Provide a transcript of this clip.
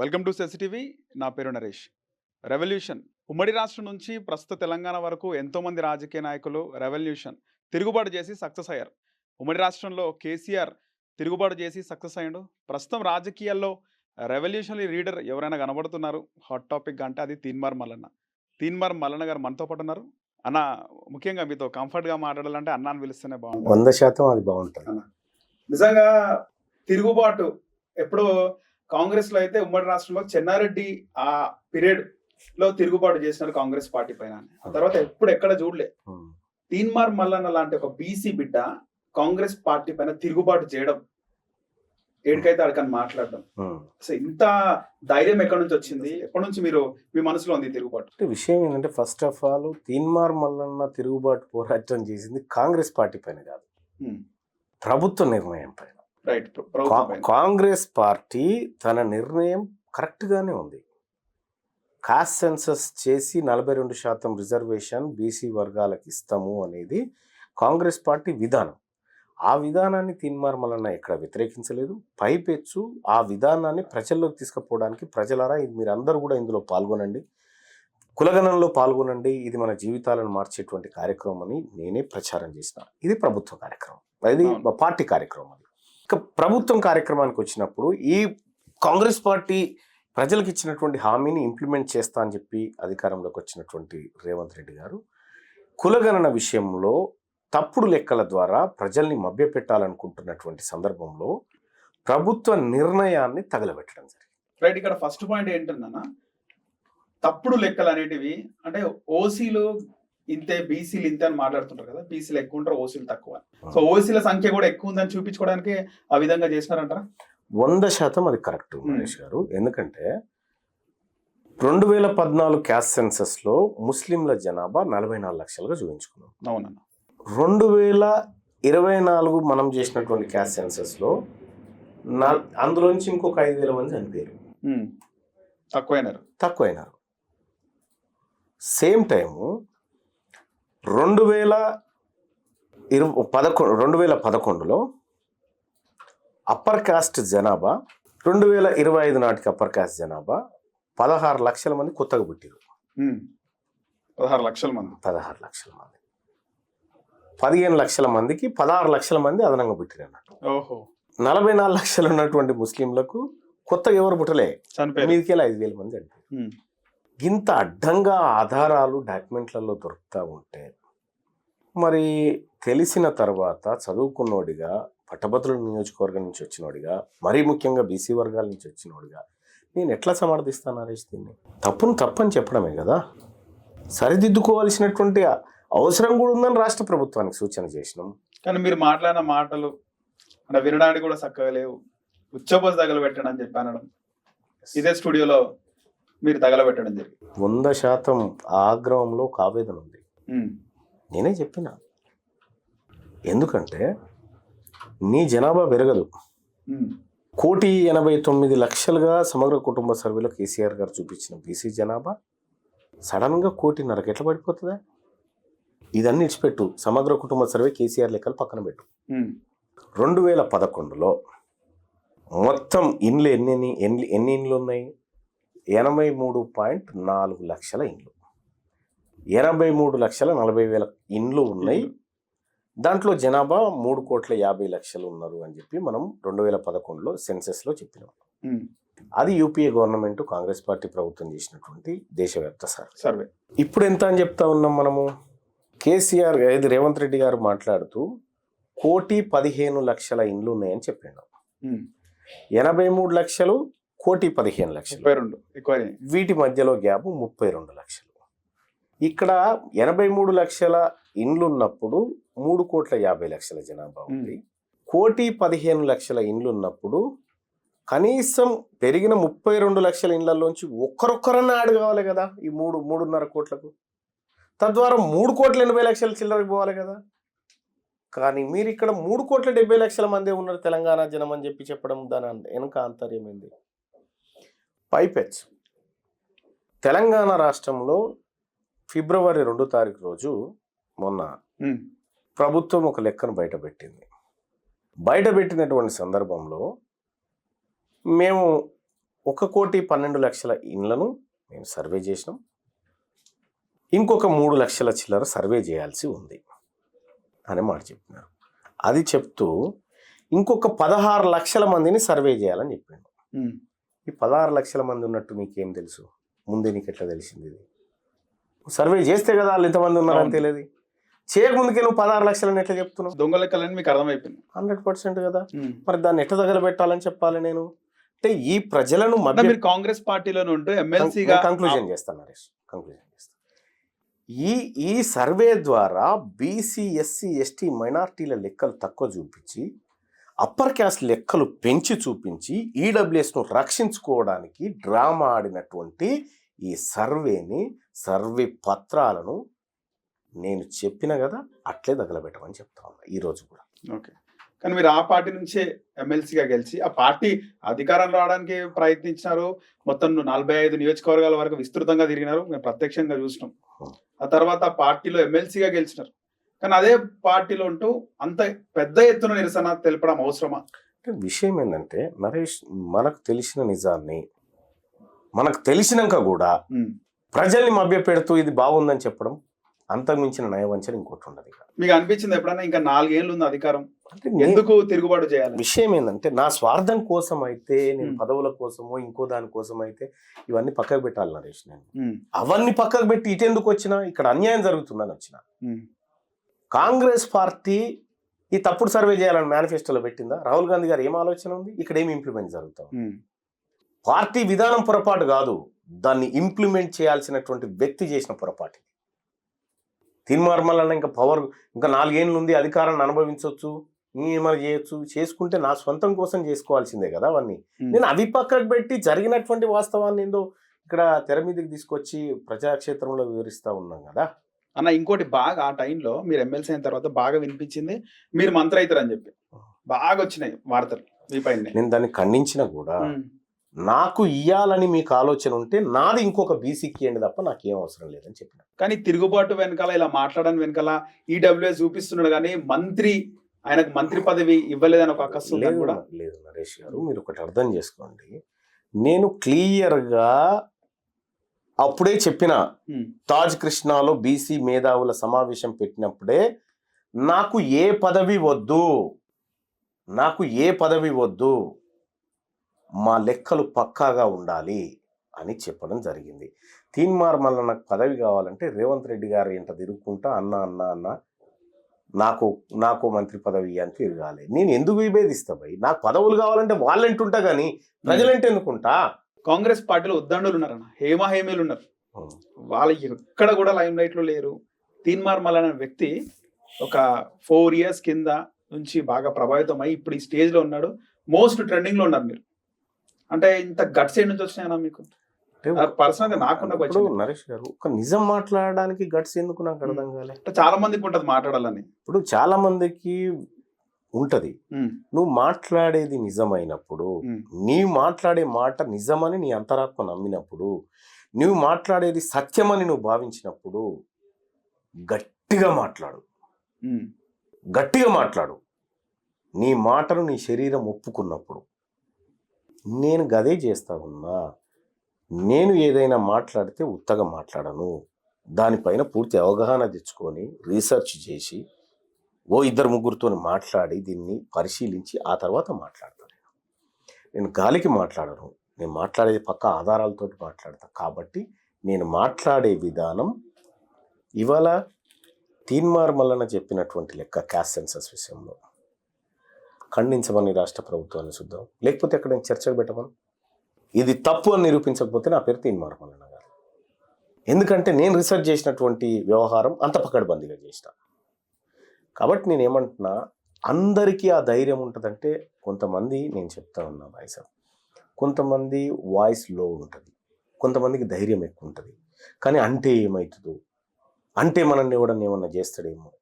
Welcome to సెసిటీవీ నా పేరు Naresh. Revolution. ఉమ్మడి రాష్ట్రం నుంచి ప్రస్తుత తెలంగాణ వరకు ఎంతోమంది రాజకీయ నాయకులు రెవల్యూషన్ తిరుగుబాటు చేసి సక్సెస్ అయ్యారు. ఉమ్మడి రాష్ట్రంలో కేసీఆర్ తిరుగుబాటు చేసి సక్సెస్ అయ్యాడు. ప్రస్తుతం రాజకీయాల్లో రెవల్యూషన్ లీడర్ ఎవరైనా కనబడుతున్నారు? హాట్ టాపిక్ అంటే అది తీన్మార్ మల్లన్న. తీన్మార్ మల్లన్న గారు మనతో పాటు ఉన్నారు. అన్న ముఖ్యంగా మీతో కంఫర్ట్గా మాట్లాడాలంటే అన్న అని పిలిస్తేనే బాగుంటుంది. వంద శాతం అది బాగుంటుంది. నిజంగా తిరుగుబాటు ఎప్పుడో కాంగ్రెస్లో అయితే ఉమ్మడి రాష్ట్రంలో చెన్నారెడ్డి ఆ పీరియడ్లో తిరుగుబాటు చేసినారు కాంగ్రెస్ పార్టీ పైన. ఆ తర్వాత ఎప్పుడు ఎక్కడ చూడలే. తీన్మార్ మల్లన్న లాంటి ఒక బీసీ బిడ్డ కాంగ్రెస్ పార్టీ పైన తిరుగుబాటు చేయడం. ఏడికైతే అడకని మాట్లాడడం. అసలు ఇంత ధైర్యం ఎక్కడి నుంచి వచ్చింది? ఎప్పటి నుంచి మీరు మీ మనసులో ఉంది తిరుగుబాటు? అంటే విషయం ఏంటంటే first of all Teenmaar Mallanna తిరుగుబాటు పోరాటం చేసింది కాంగ్రెస్ పార్టీ పైన కాదు. ప్రభుత్వ నిర్ణయం పైన. రైట్. కాంగ్రెస్ పార్టీ తన నిర్ణయం కరెక్ట్ గానే ఉంది. కాస్ట్ సెన్సస్ చేసి నలభై రెండు శాతం రిజర్వేషన్ బీసీ వర్గాలకు ఇస్తాము అనేది కాంగ్రెస్ పార్టీ విధానం. ఆ విధానాన్ని తీన్మార్ మల్లన్న ఎక్కడ వ్యతిరేకించలేదు. పైపెచ్చు ఆ విధానాన్ని ప్రజల్లోకి తీసుకుపోవడానికి ప్రజలారా ఇది మీరు అందరూ కూడా ఇందులో పాల్గొనండి. కులగణంలో పాల్గొనండి. ఇది మన జీవితాలను మార్చేటువంటి కార్యక్రమం అని నేనే ప్రచారం చేసిన. ఇది ప్రభుత్వ కార్యక్రమం. ఇది. పార్టీ కార్యక్రమం అది. ఇక ప్రభుత్వం కార్యక్రమానికి వచ్చినప్పుడు ఈ కాంగ్రెస్ పార్టీ ప్రజలకు ఇచ్చినటువంటి హామీని ఇంప్లిమెంట్ చేస్తా అని చెప్పి అధికారంలోకి వచ్చినటువంటి రేవంత్ రెడ్డి గారు కులగణన విషయంలో తప్పుడు లెక్కల ద్వారా ప్రజల్ని మభ్యపెట్టాలనుకుంటున్నటువంటి సందర్భంలో ప్రభుత్వ నిర్ణయాన్ని తగలబెట్టడం జరిగింది. రైట్ ఇక్కడ ఫస్ట్ పాయింట్ ఏంటన్నా తప్పుడు లెక్కలు అనేటివి అంటే ఓసీలు ఇంతే బీసీలు ఇంతే అని మాట్లాడుతుంటారు కదా బీసీలు ఎక్కువ ఉంటారు ఓసీలు తక్కువ సో ఓసీల సంఖ్య కూడా ఎక్కువ ఉందని చూపించుకోవడానికి ఆ విధంగా చేసినారంటారా? వంద శాతం అది కరెక్ట్ మహేష్ గారు. ఎందుకంటే రెండు వేల పద్నాలుగు క్యాస్ట్ సెన్సస్లో ముస్లింల జనాభా నలభై నాలుగు లక్షలుగా చూపించుకున్నాం. అవునన్న. రెండు వేల ఇరవై నాలుగు మనం చేసినటువంటి క్యాస్ట్ సెన్సస్లో నా అందులోంచి ఇంకొక ఐదు వేల మంది చనిపోయారు. తక్కువైనారు. తక్కువైనారు. సేమ్ టైము రెండు వేల ఇరు పదకొండు రెండు వేల పదకొండులో అప్పర్ కాస్ట్ జనాభా రెండు వేల ఇరవై ఐదు నాటికి అప్పర్ కాస్ట్ జనాభా పదహారు లక్షల మంది కొత్తగా పుట్టారు. పదహారు లక్షల మంది. పదహారు లక్షల మంది. పదిహేను లక్షల మందికి పదహారు లక్షల మంది అదనంగా పుట్టారు అన్నట్టు. ఓహో. నలభై నాలుగు లక్షలు ఉన్నటువంటి ముస్లింలకు కొత్తగా ఎవరు పుట్టలే? మీదికి ఐదు వేల మంది ఉమ్. ఇంత అడ్డంగా ఆధారాలు డాక్యుమెంట్లలో దొరుకుతూ ఉంటే మరి తెలిసిన తర్వాత చదువుకున్నోడిగా పట్టభద్రుల నియోజకవర్గం నుంచి వచ్చినోడిగా మరీ ముఖ్యంగా బీసీ వర్గాల నుంచి వచ్చినోడిగా నేను ఎట్లా సమర్థిస్తాను నరేష్ దీన్ని? తప్పును తప్పని చెప్పడమే కదా? సరిదిద్దుకోవాల్సినటువంటి అవసరం కూడా ఉందని రాష్ట్ర ప్రభుత్వానికి సూచన చేసినాం. కానీ మీరు మాట్లాడిన మాటలు అంటే వినడానికి కూడా చక్కగా లేవు. ఉచ్చబోసి తగలబెట్టడం అని చెప్పి అనడం ఇదే స్టూడియోలో మీరు తగలబెట్టడం జరిగింది. వంద శాతం ఆగ్రహంలో ఒక ఆవేదన ఉంది. నేనే చెప్పిన. ఎందుకంటే నీ జనాభా పెరగదు. కోటి ఎనభై తొమ్మిది లక్షలుగా సమగ్ర కుటుంబ సర్వేలో కేసీఆర్ గారు చూపించిన బీసీ జనాభా సడన్గా కోటిన్నరకు ఎట్లా పడిపోతుందా? ఇదన్నీ ఇచ్చిపెట్టు సమగ్ర కుటుంబ సర్వే కేసీఆర్ లెక్కలు పక్కన పెట్టు. రెండు వేల పదకొండులో మొత్తం ఇండ్లు ఎన్ని ఎన్ని ఎన్ని ఇండ్లు ఉన్నాయి? ఎనభై మూడు పాయింట్ నాలుగు లక్షల ఇండ్లు. ఎనభై మూడు లక్షల నలభై వేల ఇండ్లు ఉన్నాయి. దాంట్లో జనాభా మూడు కోట్ల యాభై లక్షలు ఉన్నారు అని చెప్పి మనం రెండు వేల పదకొండులో సెన్సెస్లో చెప్పినాం. అది యూపీఏ గవర్నమెంట్ కాంగ్రెస్ పార్టీ ప్రభుత్వం చేసినటువంటి దేశవ్యాప్త సర్వే. సర్వే. ఇప్పుడు ఎంత అని చెప్తా ఉన్నాం మనము? కేసీఆర్ ఇది రేవంత్ రెడ్డి గారు మాట్లాడుతూ కోటి పదిహేను లక్షల ఇండ్లు ఉన్నాయని చెప్పాడు. ఎనభై మూడు లక్షలు కోటి పదిహేను లక్షలు. ముప్పై రెండు ఎక్కువ వీటి మధ్యలో గ్యాప్ ముప్పై రెండు లక్షలు. ఇక్కడ ఎనభై మూడు లక్షల ఇండ్లు ఉన్నప్పుడు మూడు కోట్ల యాభై లక్షల జనాభా ఉంది. కోటి పదిహేను లక్షల ఇండ్లు ఉన్నప్పుడు కనీసం పెరిగిన ముప్పై రెండు లక్షల ఇండ్లలోంచి ఒక్కరొక్కరన్నా యాడ్ కావాలి కదా ఈ మూడు మూడున్నర కోట్లకు. తద్వారా మూడు కోట్ల ఎనభై లక్షల చిల్లరకు పోవాలి కదా. కానీ మీరు ఇక్కడ మూడు కోట్ల డెబ్బై లక్షల మంది ఉన్నారు తెలంగాణ జనం అని చెప్పి చెప్పడం దాని అంత- వెనుక ఆంతర్యం ఏంది? పైపెచ్ తెలంగాణ రాష్ట్రంలో ఫిబ్రవరి రెండు తారీఖు రోజు మొన్న. ప్రభుత్వం ఒక లెక్కను బయటపెట్టింది. బయటపెట్టినటువంటి సందర్భంలో మేము ఒక కోటి పన్నెండు లక్షల ఇండ్లను మేము సర్వే చేసినాం. ఇంకొక మూడు లక్షల చిల్లర సర్వే చేయాల్సి ఉంది అని మాట చెప్పినారు. అది చెప్తూ ఇంకొక పదహారు లక్షల మందిని సర్వే చేయాలని చెప్పిండు. ఈ పదహారు లక్షల మంది ఉన్నట్టు నీకేం తెలుసు? ముందే నీకు ఎట్లా తెలిసింది ఇది? సర్వే చేస్తే కదా వాళ్ళు ఎంతమంది ఉన్నారని. తెలియదు. చేయకముందుకే నువ్వు పదహారు లక్షలని ఎట్లా చెప్తున్నావు? దొంగ లెక్కలని మీకు అర్థమైపోయింది హండ్రెడ్ పర్సెంట్ కదా. మరి దాన్ని ఎట్లా దగ్గర పెట్టాలని చెప్పాలి నేను? అంటే ఈ ప్రజలను మీరు కాంగ్రెస్ పార్టీలోనే ఉంటూ ఎమ్మెల్సీగా కంక్లూజన్ చేస్తాను నరేష్. కంక్లూజన్ చేస్తాను ఈ ఈ సర్వే ద్వారా బీసీ ఎస్సీ ఎస్టీ మైనార్టీల లెక్కలు తక్కువ చూపించి అప్పర్ క్యాస్ట్ లెక్కలు పెంచి చూపించి ఈడబ్ల్యూఎస్ను రక్షించుకోవడానికి డ్రామా ఆడినటువంటి ఈ సర్వేని సర్వే పత్రాలను నేను చెప్పిన కదా అట్లే తగలబెట్టమని చెప్తా ఉన్నా ఈరోజు కూడా. ఓకే. కానీ మీరు ఆ పార్టీ నుంచే ఎమ్మెల్సీగా గెలిచి ఆ పార్టీ అధికారం రావడానికి ప్రయత్నించినారు. మొత్తం నలభై ఐదు నియోజకవర్గాల వరకు విస్తృతంగా తిరిగినారు. మేము ప్రత్యక్షంగా చూసినాం. ఆ తర్వాత ఆ పార్టీలో ఎమ్మెల్సీగా గెలిచినారు. కానీ అదే పార్టీలో ఉంటూ అంత పెద్ద ఎత్తున నిరసన తెలపడం అవసరమా అంటే విషయం ఏంటంటే నరేష్ మనకు తెలిసిన నిజాన్ని మనకు తెలిసినాక కూడా. ప్రజల్ని మభ్యపెడుతూ ఇది బాగుందని చెప్పడం అంతకుమించిన నయవంచన ఇంకోటి ఉండదు. మీకు అనిపించింది ఎప్పుడైనా ఇంకా నాలుగేళ్ళు ఉంది అధికారం అంటే ఎందుకు తిరుగుబాటు చేయాలి విషయం ఏంటంటే నా స్వార్థం కోసం అయితే నేను. పదవుల కోసమో ఇంకో దాని కోసం అయితే ఇవన్నీ పక్కకు పెట్టాలి నరేష్ నేను. అవన్నీ పక్కకు పెట్టి ఇటెందుకు వచ్చినా ఇక్కడ అన్యాయం జరుగుతుందని వచ్చిన. కాంగ్రెస్ పార్టీ ఈ తప్పుడు సర్వే చేయాలని మేనిఫెస్టోలో పెట్టిందా రాహుల్ గాంధీ గారు ఏం ఆలోచన ఉంది ఇక్కడ ఏమి ఇంప్లిమెంట్ జరుగుతాం. పార్టీ విధానం పొరపాటు కాదు దాన్ని ఇంప్లిమెంట్ చేయాల్సినటువంటి వ్యక్తి చేసిన పొరపాటు ఇది. తీర్మార్మలన్న ఇంకా పవర్ ఇంకా నాలుగేళ్ళు ఉంది అధికారాన్ని అనుభవించవచ్చు ఏమైనా చేయొచ్చు చేసుకుంటే నా సొంతం కోసం చేసుకోవాల్సిందే కదా అవన్నీ. నేను అవి పక్కకు పెట్టి జరిగినటువంటి వాస్తవాన్ని ఏందో ఇక్కడ తెర మీదకి తీసుకొచ్చి ప్రజాక్షేత్రంలో వివరిస్తా ఉన్నాం కదా అన్న ఇంకోటి బాగా ఆ టైంలో మీరు ఎమ్మెల్సీ అయిన తర్వాత బాగా వినిపించింది మీరు మంత్రి అవుతారని చెప్పి. బాగా వచ్చినాయి వార్తలు మీ పైన. నేను దాన్ని ఖండించిన కూడా నాకు ఇయ్యాలని మీకు ఆలోచన ఉంటే నాది ఇంకొక బీసీకి ఇవ్వండి తప్ప నాకేం అవసరం లేదని చెప్పిన. కానీ తిరుగుబాటు వెనకాల ఇలా మాట్లాడని వెనకాల ఈడబ్ల్యూఎస్ చూపిస్తున్నాడు కానీ మంత్రి ఆయనకు మంత్రి పదవి ఇవ్వలేదని ఒక కూడా లేదు నరేష్ గారు మీరు ఒకటి అర్థం చేసుకోండి. నేను క్లియర్గా అప్పుడే చెప్పిన. తాజ్ కృష్ణాలో బీసీ మేధావుల సమావేశం పెట్టినప్పుడే నాకు ఏ పదవి వద్దు నాకు ఏ పదవి వద్దు మా లెక్కలు పక్కాగా ఉండాలి అని చెప్పడం జరిగింది. తీన్మార్ మళ్ళీ నాకు పదవి కావాలంటే రేవంత్ రెడ్డి గారు ఇంట తిరుగుకుంటా అన్న అన్న అన్న నాకు నాకు మంత్రి పదవి అని తిరగాలి. నేను ఎందుకు విభేదిస్తా భయ్? నాకు పదవులు కావాలంటే వాళ్ళంటుంటా కానీ ప్రజలంటే ఎందుకుంటా కాంగ్రెస్ పార్టీలో ఉద్దండులు ఉన్నారన్న హేమా హేమీలు ఉన్నారు. వాళ్ళు ఎక్కడ కూడా లైమ్ లైట్లో లేరు. తీన్మార్ మల్ అనే వ్యక్తి ఒక ఫోర్ ఇయర్స్ కింద నుంచి బాగా ప్రభావితం అయ్యి ఇప్పుడు ఈ స్టేజ్లో ఉన్నాడు. మోస్ట్ ట్రెండింగ్లో ఉన్నారు మీరు. అంటే ఇంత గట్స్ నుంచి వచ్చినాయన్నా మీకు? పర్సనల్ క్వశ్చన్ నరేష్ గారు ఒక నిజం మాట్లాడడానికి గట్స్ ఎందుకు నాకు అర్థం కాలే? చాలా మందికి ఉంటది మాట్లాడాలని. ఇప్పుడు చాలా మందికి ఉంటది. నువ్వు మాట్లాడేది నిజమైనప్పుడు ఉమ్, నీ మాట్లాడే మాట నిజమని నీ అంతరాత్మ నమ్మినప్పుడు నువ్వు మాట్లాడేది సత్యమని నువ్వు భావించినప్పుడు గట్టిగా మాట్లాడు. గట్టిగా మాట్లాడు. నీ మాటను నీ శరీరం ఒప్పుకున్నప్పుడు. నేను గదే చేస్తా ఉన్నా నేను ఏదైనా మాట్లాడితే ఉత్తగా మాట్లాడను. దానిపైన పూర్తి అవగాహన తెచ్చుకొని రీసెర్చ్ చేసి ఓ ఇద్దరు ముగ్గురితో మాట్లాడి దీన్ని పరిశీలించి ఆ తర్వాత మాట్లాడతాను. నేను. గాలికి మాట్లాడను. నేను మాట్లాడేది పక్క ఆధారాలతో మాట్లాడతాను కాబట్టి నేను మాట్లాడే విధానం ఇవాళ తీన్మార్ మల్లన చెప్పినటువంటి లెక్క క్యాస్ట్ సెన్సస్ విషయంలో. ఖండించమని రాష్ట్ర ప్రభుత్వాన్ని చూద్దాం. లేకపోతే ఎక్కడ చర్చకు పెట్టమని? ఇది తప్పు అని నిరూపించకపోతే నా పేరు తీన్మార్ మల్లన గారు. ఎందుకంటే నేను రీసెర్చ్ చేసినటువంటి వ్యవహారం అంత పకడ్బందీగా చేసిన. కాబట్టి నేను ఏమంటున్నా అందరికీ ఆ ధైర్యం ఉంటుందంటే కొంతమంది నేను చెప్తా ఉన్నా వాయిస్ కొంతమంది వాయిస్లో ఉంటుంది. కొంతమందికి ధైర్యం ఎక్కువ ఉంటుంది. కానీ అంటే ఏమవుతుందో అంటే మనల్ని ఎవడన్నా ఏమన్నా చేస్తాడేమో